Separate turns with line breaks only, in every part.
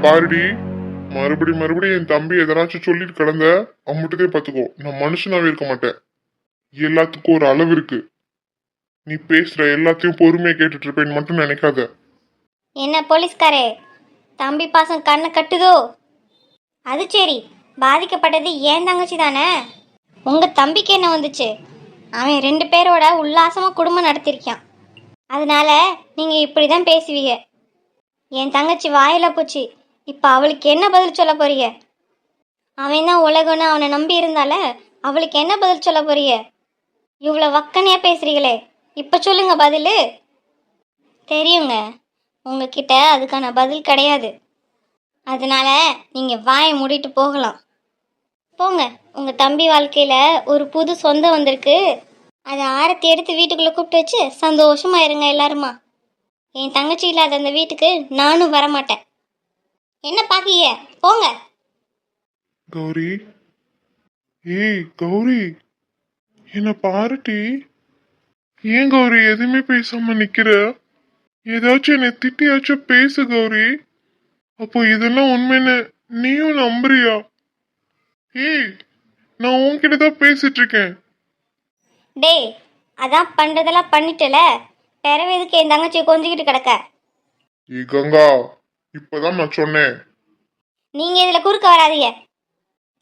பாருடி. மறுபடி மறுபடியும் என் தம்பி எதனாச்சும் சொல்லிட்டு கிடந்த அம்முட்டதே பார்த்துக்கோ நான் மனுஷனாவே இருக்க மாட்டேன். எல்லாத்துக்கும் ஒரு அளவு இருக்கு. நீ பேசுற எல்லாத்தையும் பொறுமையா கேட்டுட்டு இருப்பேன்னு மட்டும் நினைக்காத.
என்ன போலீஸ்காரே? தம்பி பாசம் கண்ணை கட்டுதோ? அது சரி. பாதிக்கப்பட்டது ஏன் தங்கச்சி தானே? உங்க தம்பிக்கு என்ன வந்துச்சு? அவன் ரெண்டு பேரோட உல்லாசமா குடும்பம் நடத்திருக்கான். அதனால நீங்க இப்படிதான் பேசுவீங்க. என் தங்கச்சி வாயில போச்சு. இப்போ அவளுக்கு என்ன பதில் சொல்ல போறிய அவன் தான் உலகம்னு அவனை நம்பி இருந்தால அவளுக்கு என்ன பதில் சொல்ல போறிய இவ்வளோ வக்கனையா பேசுறீங்களே இப்போ சொல்லுங்க பதில். தெரியுங்க உங்ககிட்ட அதுக்கான பதில் கிடையாது. அதனால நீங்க வாயை மூடிட்டு போகலாம். போங்க உங்க தம்பி வாழ்க்கையில ஒரு புது சொந்தம் வந்திருக்கு. அதை ஆரத்தி எடுத்து வீட்டுக்குள்ள கூப்பிட்டு வச்சு சந்தோஷமா இருங்க எல்லாருமா. என் தங்கச்சி இல்லாத அந்த வீட்டுக்கு நானும் வரமாட்டேன். என்ன பாக்கீங்க போங்க.
கௌரி. ஏய் கௌரி. என்ன பாருட்டி ஏன் கௌரி எதுவுமே பேசாம நிக்கிற? ஏதாச்சும் என்னை திட்டியாச்சும் பேசு கௌரி. அப்போ இதெல்லாம் உண்மைன்னு நீயும் நம்புறியா? ஏய் நான் உன்கிட்ட தான் பேசிட்டு இருக்கேன்
டேய் அதான் பண்றதெல்லாம் பண்ணிட்டல. பிறவு எதுக்கு என் தங்கச்சியை கொஞ்சிக்கிட்டு கிடக்க?
ஏய் கங்கா. இப்பதான் நான் சொன்னேன்.
நீங்க இதுல குறுக்க வராதீங்க.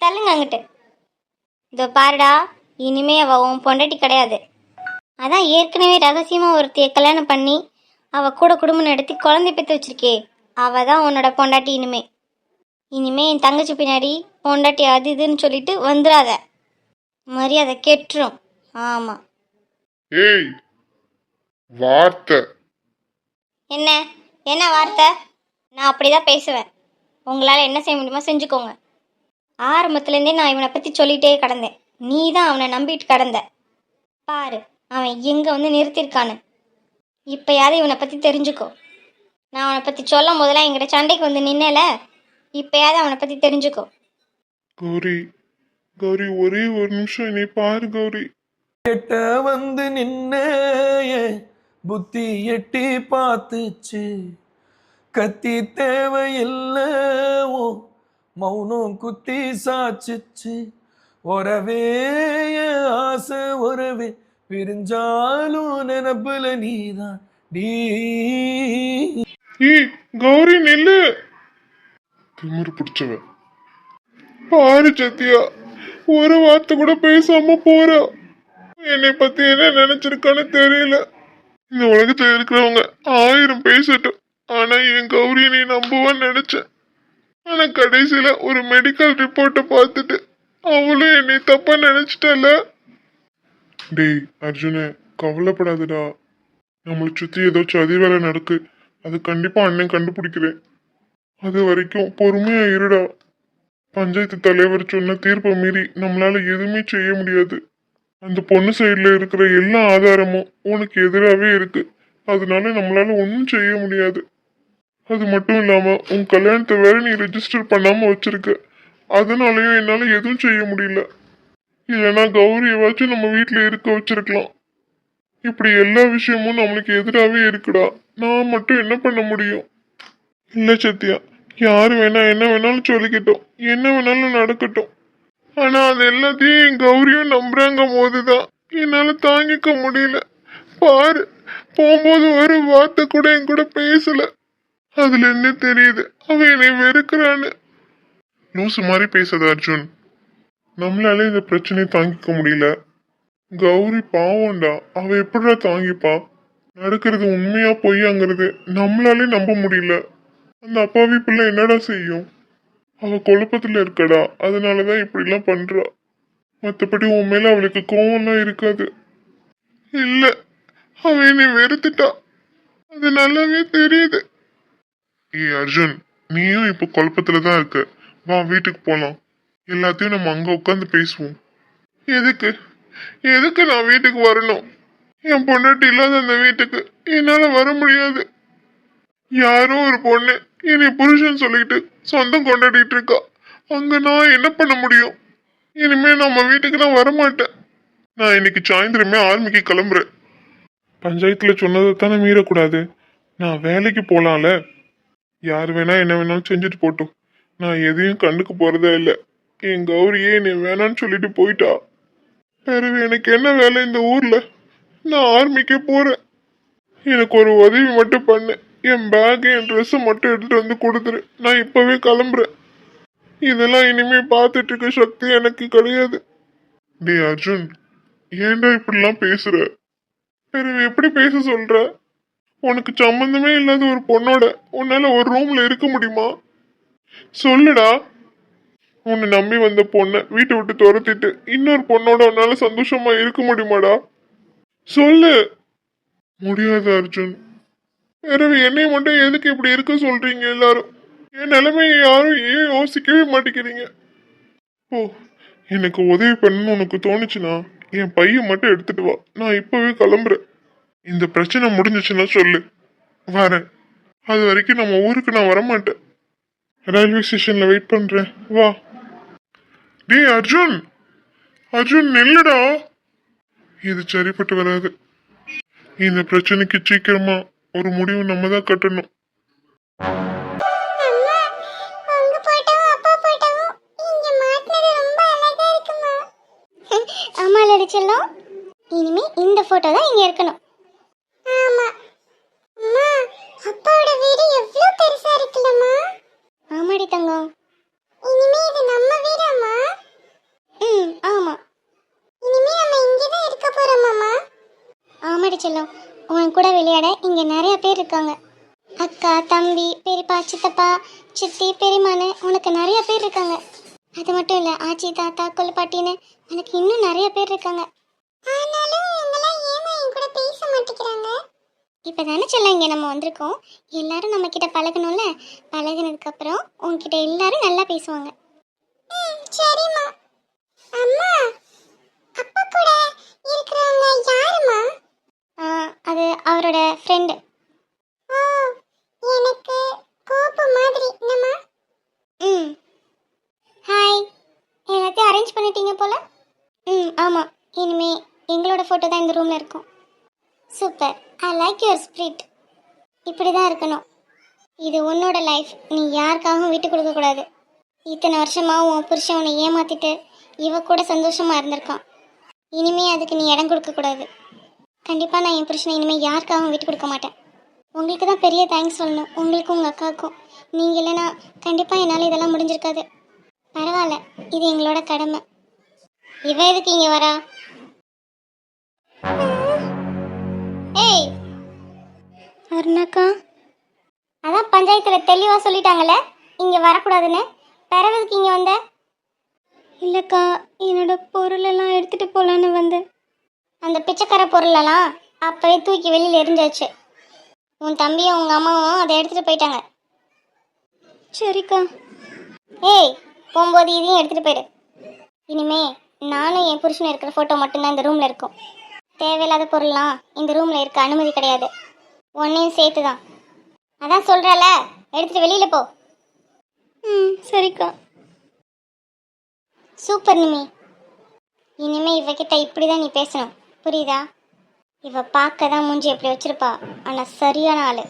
தள்ளுங்க அங்கிட்டு. இதோ பாருடா இனிமே அவ உன் பொண்டாட்டி கிடையாது. அதான் ஏற்கனவே ரகசியமா ஒருத்தைய கல்யாணம் பண்ணி அவ கூட குடும்பம் நடத்தி குழந்தை பெற்று வச்சிருக்கே. அவ தான் உன்னோட பொண்டாட்டி இனிமே. இனிமே என் தங்கச்சி பின்னாடி பொண்டாட்டி அது இதுன்னு சொல்லிட்டு வந்துடாத. மரியாதை கெட்டுரும். ஆமா.
ஏய் வார்த்தை.
என்ன? என்ன வார்த்தை? நான் அப்படிதான் பேசுவேன். உங்களால் என்ன செய்ய முடியுமோ செஞ்சுக்கோங்க. ஆரம்பத்துலேருந்தே நான் இவனை பற்றி சொல்லிட்டே கடந்தேன். நீ தான் அவனை நம்பிட்டு கடந்த. பாரு அவன் எங்கே வந்து நிறுத்தியிருக்கான்னு இப்போயாவது இவனை பற்றி தெரிஞ்சுக்கோ. நான் அவனை பற்றி சொல்லும் போதெல்லாம் எங்கிட்ட சண்டைக்கு வந்து நின்னல இப்போயாவது அவனை பற்றி தெரிஞ்சுக்கோ.
கௌரி கௌரி ஒரே ஒரு நிமிஷம் என்னை பாரு கௌரி.
எட்ட வந்து நின்ன புத்தி எட்டி பார்த்துச்சு. கத்தி தேவையில்லை. ஓ மௌனம் குத்தி சாச்சிச்சு. உறவே ஆசை உறவே பிரிஞ்சாலும் நினப்புல நீதான். டீ.
கௌரி நில்லு. திமிரு பிடிச்சவ. பாரு சத்தியா ஒரு வார்த்தை கூட பேசாம போற. என்னை பத்தி என்ன நினைச்சிருக்கான்னு தெரியல. இந்த உலகத்துல இருக்கிறவங்க ஆயிரம் பேசட்டும். ஆனா என் கௌரியை நீ நம்புவான்னு நினைச்சேன். ஆனா கடைசியில ஒரு மெடிக்கல் ரிப்போர்ட்டை பார்த்துட்டு அவளும் என்னை தப்பா நினைச்சிட்டல டேய் அர்ஜுன கவலைப்படாதடா. நம்மளை சுத்தி ஏதோ சதி வேலை நடக்கு. அது கண்டிப்பா அண்ணன் கண்டுபிடிக்கிறேன். அது வரைக்கும் பொறுமையா இருடா. பஞ்சாயத்து தலைவர் சொன்ன தீர்ப்பை மீறி நம்மளால எதுவுமே செய்ய முடியாது. அந்த பொண்ணு சைடுல இருக்கிற எல்லா ஆதாரமும் உனக்கு எதிராகவே இருக்கு. அதனால நம்மளால ஒன்றும் செய்ய முடியாது. அது மட்டும் இல்லாமல் உன் கல்யாணத்தை வேற நீ ரெஜிஸ்டர் பண்ணாமல் வச்சிருக்க. அதனாலயும் என்னால் எதுவும் செய்ய முடியல. இல்லைன்னா கௌரியவாச்சும் நம்ம வீட்டில் இருக்க வச்சிருக்கலாம். இப்படி எல்லா விஷயமும் நம்மளுக்கு எதிராகவே இருக்குடா. நான் மட்டும் என்ன பண்ண முடியும்? இல்லை சத்யா யாரு வேணா என்ன வேணாலும் சொல்லிக்கிட்டோம். என்ன வேணாலும் நடக்கட்டும். ஆனால் அது எல்லாத்தையும் கௌரியும் நம்புறாங்க போதுதான். என்னால் தாங்கிக்க முடியல. பாரு போகும்போது ஒரு வார்த்தை கூட என் கூட பேசலை. அதுல என்ன தெரியுது? அவன் என்னை வெறுக்கிறான்னு லூசு மாதிரி பேசுது அர்ஜுன். நம்மளால இந்த பிரச்சனையை தாங்கிக்க முடியல. கௌரி பாவம்டா. அவ எப்படா தாங்கிப்பா? நடக்கிறது உண்மையா பொய்யாங்கிறது நம்மளாலே நம்ப முடியல. அந்த அப்பாவி பிள்ளை என்னடா செய்யும்? அவ குழப்பத்துல இருக்கடா. அதனாலதான் இப்படிலாம் பண்றா. மத்தபடி உன் மேல அவளுக்கு கோவம்லாம் இருக்காது. இல்ல. அவ என்னை வெறுத்துட்டா. அது நல்லாவே தெரியுது. ஏ அர்ஜுன் நீயும் இப்போ குழப்பத்துல தான் இருக்க. வா வீட்டுக்கு போலாம். எல்லாத்தையும் நம்ம அங்க உட்காந்து பேசுவோம். எதுக்கு? எதுக்கு நான் வீட்டுக்கு வரணும்? என் பொண்டாட்டி இல்லாத அந்த வீட்டுக்கு என்னால வர முடியாது. யாரோ ஒரு பொண்ணு என்னை புருஷன் சொல்லிட்டு சொந்தம் கொண்டாடிட்டு இருக்கா. அங்க நான் என்ன பண்ண முடியும்? இனிமே நம்ம வீட்டுக்கு நான் வரமாட்டேன். நான் இன்னைக்கு சாயந்தரமே ஆர்மிக்கு கிளம்புறேன். பஞ்சாயத்துல சொன்னதை தானே மீறக்கூடாது. நான் வேலைக்கு போலாம்ல. யார் வேணா என்ன வேணாலும் செஞ்சுட்டு போட்டோம். நான் எதையும் கண்டுக்க போறதே இல்லை. என் கௌரியே என்னை வேணான்னு சொல்லிட்டு போயிட்டா. பிறகு எனக்கு என்ன வேலை இந்த ஊர்ல? நான் ஆர்மிக்கே போறேன். எனக்கு ஒரு உதவி மட்டும் பண்ணு. என் பேக் என் ட்ரெஸ்ஸை மட்டும் எடுத்துட்டு வந்து கொடுத்துரு. நான் இப்பவே கிளம்புறேன். இதெல்லாம் இனிமே பார்த்துட்டு இருக்க சக்தி எனக்கு கிடையாது. டே அர்ஜுன் ஏன்டா இப்படிலாம் பேசுற? பிறகு எப்படி பேச சொல்ற? உனக்கு சம்மந்தமே இல்லாத ஒரு பொண்ணோட உன்னால ஒரு ரூம்ல இருக்க முடியுமா? சொல்லுடா. உன்னை நம்பி வந்த பொண்ணை வீட்டை விட்டு துரத்திட்டு இன்னொரு பொண்ணோட உன்னால சந்தோஷமா இருக்க முடியுமாடா? சொல்லு. முடியாது அர்ஜுன். பிறகு என்னை மட்டும் எதுக்கு இப்படி இருக்க சொல்றீங்க எல்லாரும்? என் நிலைமையை யாரும் ஏன் யோசிக்கவே மாட்டேங்கிறீங்க? ஓ எனக்கு உதவி பண்ணணும்னு உனக்கு தோணுச்சுன்னா என் பையன் மட்டும் எடுத்துட்டு வா. நான் இப்பவே கிளம்புறேன். இந்த பிரச்சனை முடிஞ்சிச்சுன்னா சொல்லு. வரேன். அது வரைக்கும் நம்ம ஊருக்கு நான் வரமாட்டேன். ரயில்வே ஸ்டேஷன்ல வெயிட் பண்றேன். வா. டேய் அர்ஜுன். அர்ஜுன் நில்லுடா. இது சரிப்பட்டு வராது. இந்த பிரச்சனைக்கு சீக்கிரமா ஒரு முடிவு நம்ம தான் கட்டணும்.
அம்மா உங்க இனிமே இந்த போட்டோ தான் இங்க இருக்கணும் ஆமா அம்மா அப்பாவோட வீடு எவ்வளவு பெருசா இருக்குல்லம்மா ஆமாடி தங்கம் இனிமே இது நம்ம வீடாம்மா ம் ஆமா இனிமே நம்ம இங்கே தான் இருக்க போறோமாம்மா ஆமாடி செல்லம் உன் கூட விளையாட இங்க நிறைய பேர் இருக்காங்க. அக்கா தம்பி பெரியப்பா சித்தப்பா சித்தி பெரியமானு உனக்கு நிறைய பேர் இருக்காங்க. அது மட்டும் இல்ல ஆச்சி தாத்தா கொல்லுப்பாட்டின்னு எனக்கு இன்னும் நிறைய பேர் இருக்காங்க. ஆனாலும் இவங்கெல்லாம் ஏமா கூட பேச மாட்டேங்கிறாங்க? இப்போ தானே சொல்ல இங்கே நம்ம வந்திருக்கோம். எல்லாரும் நம்ம கிட்ட பழகணும்ல? பழகுனதுக்கு அப்புறம் உன்கிட்ட எல்லாரும் நல்லா பேசுவாங்க. சரிம்மா. அம்மா அப்பா கூட இருக்கிறவங்க யாருமா அது அவரோட ஃப்ரெண்டு எனக்கு கோப்பு மாதிரி என்னம்மா? ம். ஹாய் எல்லாத்தையும் அரேஞ்ச் பண்ணிட்டீங்க போல? ம் ஆமாம் இனிமே எங்களோட ஃபோட்டோ தான் இந்த ரூமில் இருக்கும். Super I like your spirit இப்படி தான் இருக்கணும். இது உன்னோட லைஃப் நீ யாருக்காகவும் விட்டு கொடுக்கக்கூடாது இத்தனை வருஷமாக உன் புருஷன் உன்னை ஏமாத்திட்டு இவ கூட சந்தோஷமாக இருந்திருக்கான். இனிமே அதுக்கு நீ இடம் கொடுக்கக்கூடாது கண்டிப்பாக நான் என் புருஷனை இனிமேல் யாருக்காகவும் விட்டு கொடுக்க மாட்டேன். உங்களுக்கு தான் பெரிய தேங்க்ஸ் சொல்லணும். உங்களுக்கும் உங்கள் அக்காவுக்கும். நீங்கள் இல்லைன்னா கண்டிப்பாக என்னால் இதெல்லாம் முடிஞ்சிருக்காது. பரவாயில்ல. இது எங்களோட கடமை. இவ எதுக்கு இங்கே வரா? ஏய்! அருணாக்கா? அதான் பஞ்சாயத்தில் தெளிவாக சொல்லிட்டாங்கல்ல? இங்கே வரக்கூடாதுன்னு. பிறவதுக்கு இங்கே வந்த? இல்லைக்கா என்னோட பொருளெல்லாம் எடுத்துகிட்டு போகலான்னு வந்தேன். அந்த பிச்சைக்கார பொருளெல்லாம் அப்பவே தூக்கி வெளியில் எரிஞ்சாச்சு. உன் தம்பியும் உங்கள் அம்மாவும் அதை எடுத்துகிட்டு போயிட்டாங்க. சரிக்கா. ஏய் போகும்போது இதையும் எடுத்துகிட்டு போயிடு. இனிமே நானும் என் புருஷனும் இருக்கிற ஃபோட்டோ மட்டும்தான் இந்த ரூமில் இருக்கும். தேவையில்லாத பொருள்லாம் இந்த ரூமில் இருக்க அனுமதி கிடையாது. ஒன்றையும் சேர்த்து தான் அதான் சொல்கிறல எடுத்துகிட்டு வெளியில் போ. ம் சரிக்கா. சூப்பர் நிமி. இனிமே இவகிட்ட இப்படி தான் நீ பேசணும். புரியுதா? இவ பார்க்க தான் மூஞ்சி எப்படி வச்சிருப்பா. ஆனால் சரியான ஆள்.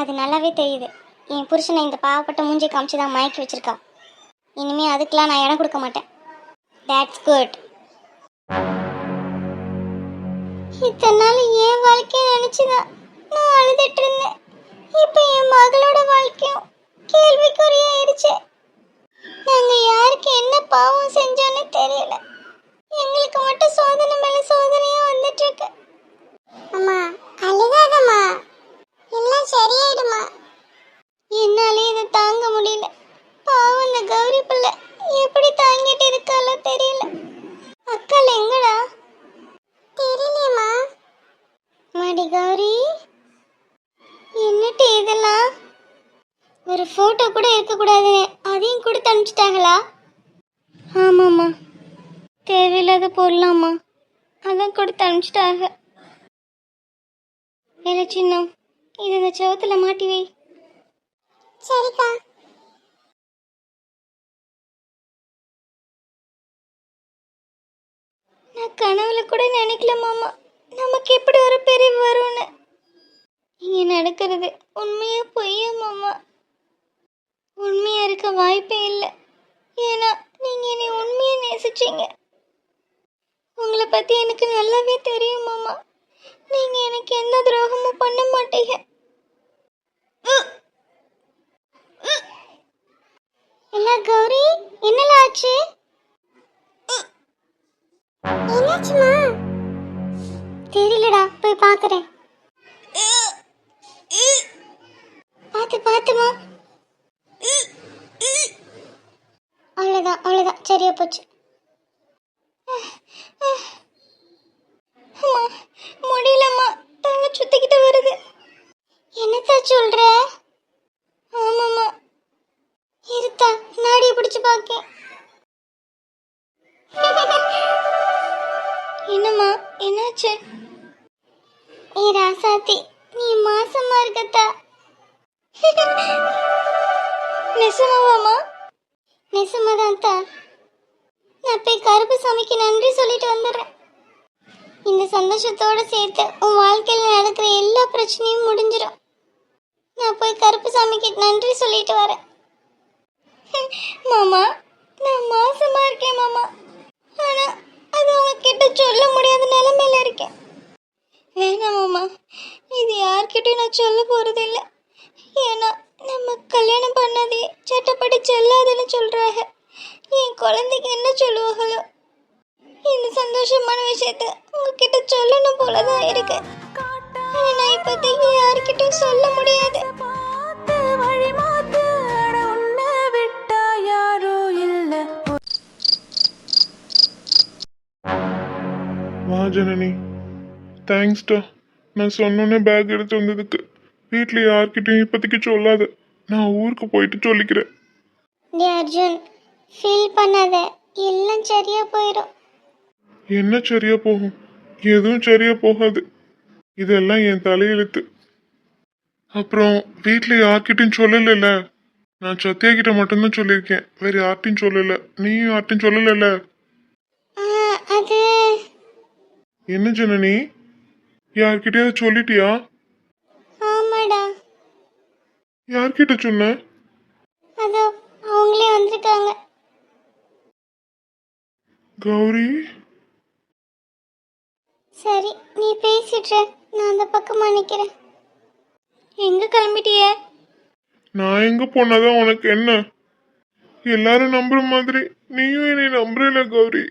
அது நல்லாவே தெரியுது. என் புருஷனை இந்த பாவப்பட்ட மூஞ்சி காமிச்சு தான் மயக்கி வச்சிருக்கா. இனிமே அதுக்கெலாம் நான் இடம் கொடுக்க மாட்டேன். தேட்ஸ் குட் இத்தனை நாள் என் வாழ்க்கையை நினச்சிதான் நான் அழுதுட்டு இருந்தேன். இப்போ என் மகளோட வாழ்க்கையும் கேள்விக்குறியாயிருச்சு நாங்க யாருக்கு என்ன பாவம் செஞ்சோன்னு தெரியல. எங்களுக்கு மட்டும் சோதனை மேல சோதனையா வந்துட்டு இருக்கு. அம்மா அழுகாதம்மா. எல்லாம் சரியாயிடுமா. என்னாலே இதை தாங்க முடியல. பாவம் இந்த கௌரி பிள்ளை எப்படி தாங்கிட்டு இருக்காளோ தெரியல. அக்கால எங்கடா? தெரியலையம்மா. மாடி கௌரி என்னட்டு இதெல்லாம்? ஒரு ஃபோட்டோ கூட இருக்கக்கூடாது அதையும் கொடுத்து அனுப்பிச்சிட்டாங்களா? ஆமாம்மா. தேவையில்லாத பொருளாம்மா. அதான் கொடுத்து அனுப்பிச்சிட்டாங்க. வேலை சின்னம் இது இந்த செவத்துல மாட்டி வை. சரிக்கா. நான் கனவுல கூட நினைக்கல மாமா. நமக்கு எப்படி ஒரு பிரிவு வரும்னு. இங்க நடக்கிறது உண்மையா பொய்யா மாமா?
உண்மையா இருக்க வாய்ப்பே இல்லை. ஏன்னா நீங்க என்னை உண்மையா நேசிச்சீங்க. உங்களை பத்தி எனக்கு நல்லாவே தெரியும் மாமா. நீங்க எனக்கு எந்த துரோகமும் பண்ண மாட்டீங்க. என்ன கௌரி? என்னல ஆச்சு என்னாச்சுமா? தெரியலடா போய் பாக்குறேன். பார்த்து பார்த்துமா அவ்வளோதான் அவ்வளோதான் சரியா போச்சு. அம்மா சுத்திக்கிட்டு வருது? என்னத்தா சொல்ற? ஆமாம்மா. இருத்தா நாடியை பிடிச்சு பாக்க. என்னம்மா என்னாச்சு? ஏ ராசாத்தி நீ மாசமா இருக்கத்தா? நெசமாவாமா நெசமாதான் நான் போய் கருப்பு சாமிக்கு நன்றி சொல்லிட்டு வந்துடுறேன். இந்த சந்தோஷத்தோட சேர்த்து உன் வாழ்க்கையில் நடக்கிற எல்லா பிரச்சனையும் முடிஞ்சிடும் நான் போய் கருப்பு சாமிக்கு நன்றி சொல்லிட்டு வரேன். மாமா நான் மாசமா இருக்கேன் மாமா. ஆனா அது உங்ககிட்ட சொல்ல முடியாத நிலைமையில இருக்கேன். வேணாம் மாமா. இது யார்கிட்டயும் நான் சொல்ல போறது இல்லை ஏன்னா நம்ம கல்யாணம் பண்ணதே சட்டப்படி செல்லாதுன்னு சொல்றாங்க. என் குழந்தைக்கு என்ன சொல்லுவாங்களோ இந்த சந்தோஷமான விஷயத்த உங்ககிட்ட சொல்லணும் போலதான் இருக்கு. ஆனா நான் இப்போதைக்கு யார்கிட்டயும் சொல்ல முடியாது.
வா ஜனனி. தேங்க்ஸ்டா நான் சொன்னோன்னே பேக் எடுத்து வந்ததுக்கு. வீட்டில் யார்கிட்டயும் இப்போதைக்கு சொல்லாத. நான் ஊருக்கு போயிட்டு சொல்லிக்கிறேன்.
டே அர்ஜுன். ஃபீல் பண்ணாத. எல்லாம் சரியா போயிடும்
என்ன சரியா போகும்? எதுவும் சரியா போகாது. இதெல்லாம் என் தலையெழுத்து அப்புறம் வீட்டில் யார்கிட்டயும் சொல்லலைல்ல. நான் சத்யா கிட்ட மட்டும்தான் சொல்லியிருக்கேன். வேற யார்ட்டையும் சொல்லல. நீயும் யார்ட்டையும் சொல்லலைல்ல. என்ன ஜனனி? யார்கிட்டயாவது சொல்லிட்டியா?
ஆமாடா.
யார்கிட்ட சொன்ன?
அதோ அவங்களே வந்திருக்காங்க
கௌரி?
சரி நீ பேசிட்டு நான் அந்த பக்கமா நிக்கிறேன். எங்க கிளம்பிட்டிய?
நான் எங்க போனாதான் உனக்கு என்ன? எல்லாரும் நம்புற மாதிரி நீயும் என்னை நம்புறல கௌரி.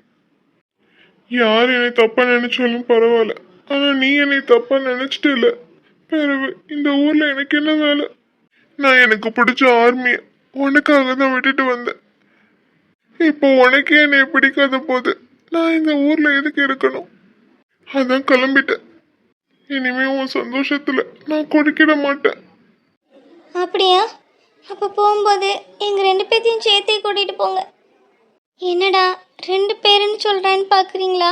யார் என்னை தப்பா நினைச்சாலும் பரவாயில்ல. ஆனா நீ என்னை தப்பா நினைச்சிட்டு இல்ல பிறகு இந்த ஊர்ல எனக்கு என்ன வேலை? நான் எனக்கு பிடிச்ச ஆர்மிய உனக்காக தான் விட்டுட்டு வந்தேன். இப்போ உனக்கே என்னை பிடிக்காத போது நான் இந்த ஊர்ல எதுக்கு இருக்கணும்? அதான் கிளம்பிட்டேன். இனிமே உன் சந்தோஷத்துல நான் கொடுக்கிட மாட்டேன்.
அப்படியா? அப்ப போகும்போது எங்க ரெண்டு பேர்த்தையும் சேர்த்தே கூட்டிட்டு போங்க. என்னடா ரெண்டு பேருன்னு சொல்றேன்னு பாக்குறீங்களா?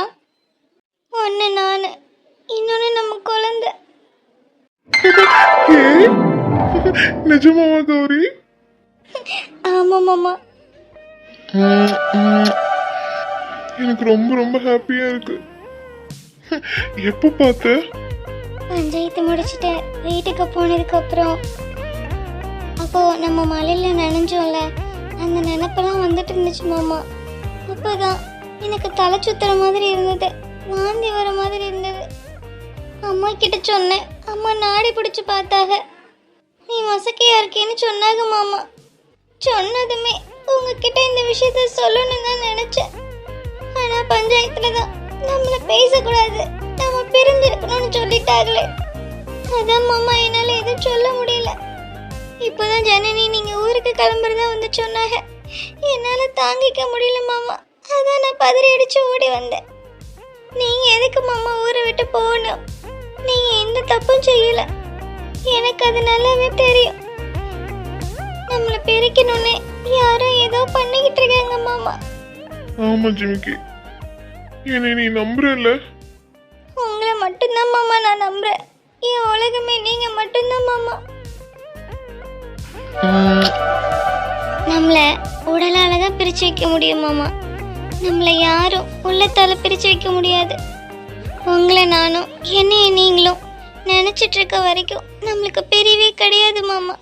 ஒன்னு நானு இன்னொன்னு நம்ம குழந்தை.
நிஜமாவா கௌரி?
ஆமா மாமா.
எனக்கு ரொம்ப ரொம்ப ஹாப்பியா இருக்கு. எப்போ பார்த்த?
பஞ்சாயத்து முடிச்சுட்டு வீட்டுக்கு போனதுக்கு அப்புறம் அப்போ நம்ம மலையில நனைஞ்சோம்ல அந்த நினப்பெல்லாம் வந்துட்டு இருந்துச்சு மாமா. அப்போதான் எனக்கு தலை சுத்துற மாதிரி இருந்தது வாந்தி வர மாதிரி இருந்தது. அம்மா கிட்ட சொன்னேன் அம்மா நாடி பிடிச்சு பார்த்தாக. நீ மசக்கையா இருக்கேன்னு சொன்னாங்க மாமா. சொன்னதுமே உங்ககிட்ட இந்த விஷயத்த சொல்லணும்னு தான் நினைச்சேன். ஆனா பஞ்சாயத்துல தான் நம்மள பேசக்கூடாது. நம்ம பிரிஞ்சிருக்கணும்னு சொல்லிட்டாங்களே. அதான் மாமா என்னால் எதுவும் சொல்ல முடியல. இப்போதான் ஜனனி நீங்கள் ஊருக்கு கிளம்புறதா வந்து சொன்னாங்க. என்னால் தாங்கிக்க முடியல மாமா. அதான் நான் பதறி அடித்து ஓடி வந்தேன். நீங்கள் எதுக்கு மாமா ஊரை விட்டு போகணும்? நீங்கள் எந்த தப்பும் செய்யலை. எனக்கு அது நல்லாவே தெரியும். நம்மளை பிரிக்கணும்னு யாரோ ஏதோ பண்ணிக்கிட்டு இருக்காங்க மாமா.
ஆமாம் ஜிமிக்கி. என்னை நீ நம்புறல
உங்களை மட்டும்தான் மாமா நான் நம்புறேன். என் உலகமே நீங்க மட்டும்தான் மாமா. நம்மளை உடலால தான் பிரிச்சு வைக்க முடியும் மாமா. நம்மளை யாரும் உள்ளத்தால பிரிச்சு வைக்க முடியாது. உங்களை நானும் என்னைய நீங்களும் நினைச்சிட்டு இருக்க வரைக்கும் நம்மளுக்கு பிரிவே கிடையாது மாமா.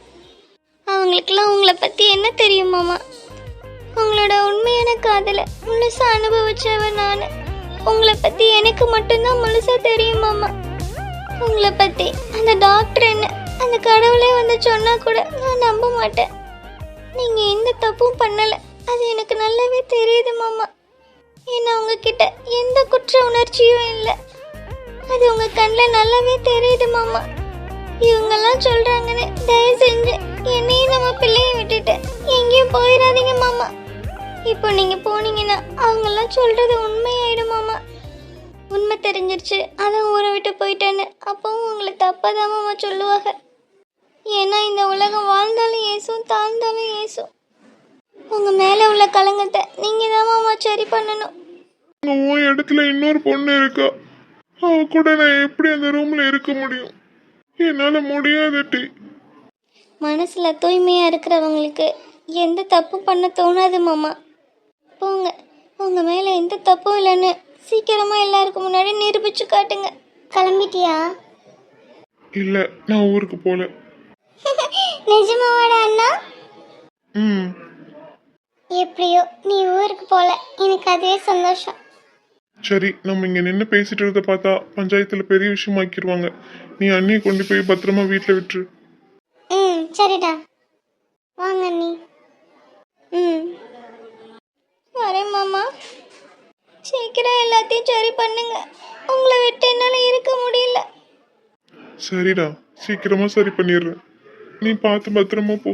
அவங்களுக்கெல்லாம் உங்களை பற்றி என்ன தெரியும் மாமா? உங்களோட உண்மையான காதலை முழுசாக அனுபவிச்சவன் நான். உங்களை பற்றி எனக்கு மட்டும்தான் முழுசாக தெரியும் மாமா. உங்களை பற்றி அந்த டாக்டர் என்ன அந்த கடவுளே வந்து சொன்னா கூட நான் நம்ப மாட்டேன். நீங்கள் எந்த தப்பும் பண்ணலை. அது எனக்கு நல்லாவே தெரியுது மாமா. ஏன்னா உங்ககிட்ட எந்த குற்ற உணர்ச்சியும் இல்லை. அது உங்க கண்ணில் நல்லாவே தெரியுது மாமா. இவங்கெல்லாம் சொல்றாங்கன்னு தயவு செஞ்சு என்னையும் நம்ம பிள்ளையை விட்டுட்டு எங்கேயும் போயிடாதீங்க மாமா. இப்போ நீங்க போனீங்கன்னா அவங்கெல்லாம் சொல்றது உண்மையாயிடும் மாமா. உண்மை தெரிஞ்சிருச்சு. அதான் ஊரை விட்டு போயிட்டேன்னு. அப்பவும் உங்களை தப்பாதான் மாமா சொல்லுவாங்க. ஏன்னா இந்த உலகம் வாழ்ந்தாலும் ஏசும் தாழ்ந்தாலும் ஏசும் உங்க மேல உள்ள கலங்கத்தை நீங்க தான் மாமா சரி பண்ணணும்.
உன் இடத்துல இன்னொரு பொண்ணு இருக்கா? அவ கூட நான் எப்படி அந்த ரூம்ல இருக்க முடியும்? என்னால முடியாது டி.
மனசுல தூய்மையா இருக்கிறவங்களுக்கு எந்த தப்பும் பண்ண தோணாது மாமா. போங்க. உங்க மேல எந்த தப்பும் இல்லைன்னு சீக்கிரமா எல்லாருக்கும் முன்னாடி நிரூபிச்சு காட்டுங்க. கிளம்பிட்டியா?
இல்ல நான் ஊருக்கு போல.
நிஜமாவாடா அண்ணா?
ம்.
எப்படியோ நீ ஊருக்கு போல. எனக்கு அதுவே சந்தோஷம்.
சரி நம்ம இங்க நின்று பேசிட்டு இருந்த பார்த்தா பஞ்சாயத்துல பெரிய விஷயமாக்கிடுவாங்க நீ அண்ணியை கொண்டு போய் பத்திரமா வீட்டில் விட்டுரு.
ம் சரிடா. வாங்க நீ ம். வரேன் மாமா. சீக்கிரம் எல்லாத்தையும் சரி பண்ணுங்க. உங்களை விட்டு என்னால் இருக்க முடியல.
சரிடா சீக்கிரமா சரி பண்ணிடுறேன். நீ பார்த்து பத்திரமா போ.